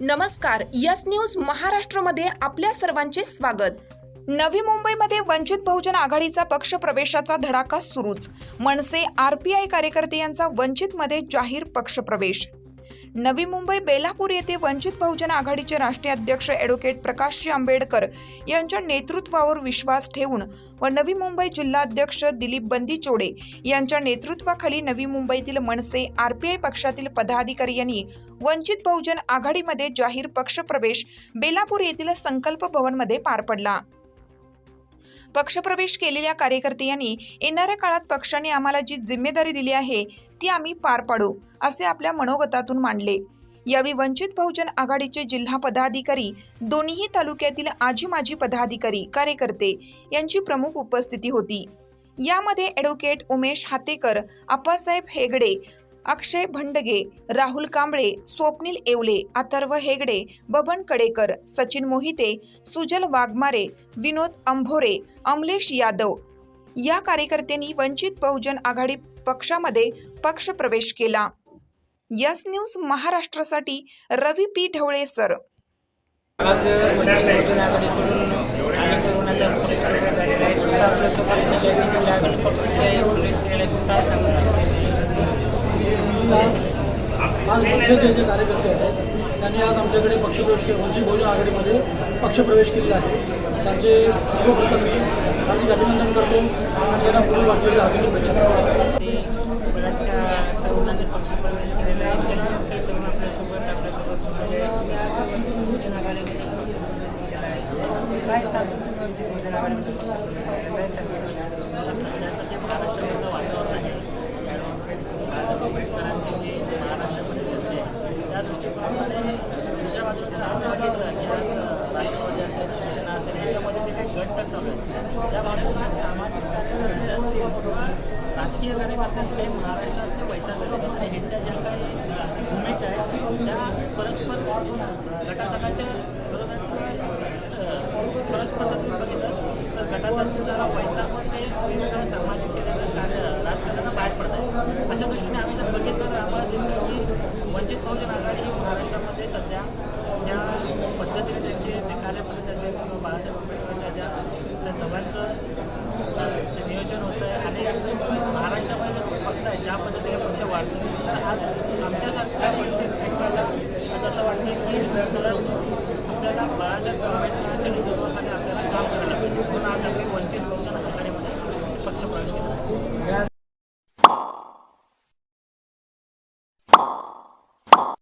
नमस्कार yes news महाराष्ट्रमध्ये आपल्या सर्वांचे स्वागत. नवी मुंबईमध्ये वंचित बहुजन आघाडीचा पक्ष प्रवेशाचा धडाका सुरूच. मनसे आरपीआय कार्यकर्ते यांचा वंचितमध्ये जाहीर पक्षप्रवेश नवी मुंबई बेलापूर येथे वंचित बहुजन आघाडीचे राष्ट्रीय अध्यक्ष ॲडव्होकेट प्रकाशजी आंबेडकर यांच्या नेतृत्वावर विश्वास ठेवून व नवी मुंबई जिल्हाध्यक्ष दिलीप बंदीचोडे यांच्या नेतृत्वाखाली नवी मुंबईतील मनसे आर पी आय पक्षातील पदाधिकारी यांनी वंचित बहुजन आघाडीमध्ये जाहीर पक्षप्रवेश बेलापूर येथील संकल्प भवनमध्ये पार पडला. पक्षप्रवेश केलेल्या कार्यकर्ते यांनी येणाऱ्या काळात पक्षाने आम्हाला जी जिम्मेदारी दिली आहे ती आम्ही पार पाडू असे आपल्या मनोगतातून मांडले. यावेळी वंचित बहुजन आघाडीचे जिल्हा पदाधिकारी दोन्ही तालुक्यातील आजी माजी पदाधिकारी कार्यकर्ते यांची प्रमुख उपस्थिती होती. यामध्ये ॲडव्होकेट उमेश हातेकर आप्पासाहेब हेगडे अक्षय भंडगे राहुल कांबळे स्वप्नील येवले अथर्व हेगडे बबन कडेकर सचिन मोहिते सुजल वाघमारे विनोद अंभोरे अमलेश यादव या कार्यकर्त्यांनी वंचित बहुजन आघाडी पक्षामध्ये पक्ष प्रवेश केला. यस न्यूज महाराष्ट्रासाठी रवी पी ढवळे सर. आज बहुजन आघाडीकडून अनेक तरुणांचा पक्ष प्रवेश झालेला आहे. जिल्ह्याचे प्रवेश केलेला आहे आज आज पक्षाचे जे कार्यकर्ते आहेत त्यांनी आज आमच्याकडे पक्षप्रवेश वंचित बहुजन म्हणजे आघाडीमध्ये पक्षप्रवेश केलेला आहे. त्यांचे सर्वप्रथम मी हार्दिक अभिनंदन करतो आणि त्यांना पुढील वाटचालीला हार्दिक शुभेच्छा बऱ्याचशा तरुणांनी पक्ष प्रवेश केलेला आहे. त्यांचेच काही तरुण आपल्यासोबत आपल्यासोबत बहुजन आघाडीमध्ये काय सांगतो तुम्ही वंचित बहुजन आघाडीमध्ये पक्ष प्रवेश केलेला आहे सांगा सध्याचं जे महाराष्ट्रामधलं वातावरण आहे आज आंबेडकरांची जी महाराष्ट्रामध्ये चर्चा आहे त्या दृष्टिकोनामध्ये दुसऱ्या बाजूला जर आपण बघितलं की आज राष्ट्रवादी असेल शिवसेना असेल याच्यामध्ये जे काही गट तर चालू आहेत त्या बाजूला सामाजिक कार्यकर्ते असतील किंवा राजकीय कार्यकर्ते महाराष्ट्रातले वैतागले ज्या काही भूमिका आहेत त्या परस्पर गटातटाच्या परस्पर जर तुम्ही बघितलं तर गटातून जरा वैतागून ते वेगवेगळ्या सामाजिक क्षेत्रात कार्य राजकारणाला बाहेर पडतात अशा दृष्टीने आम्ही जर बघितलं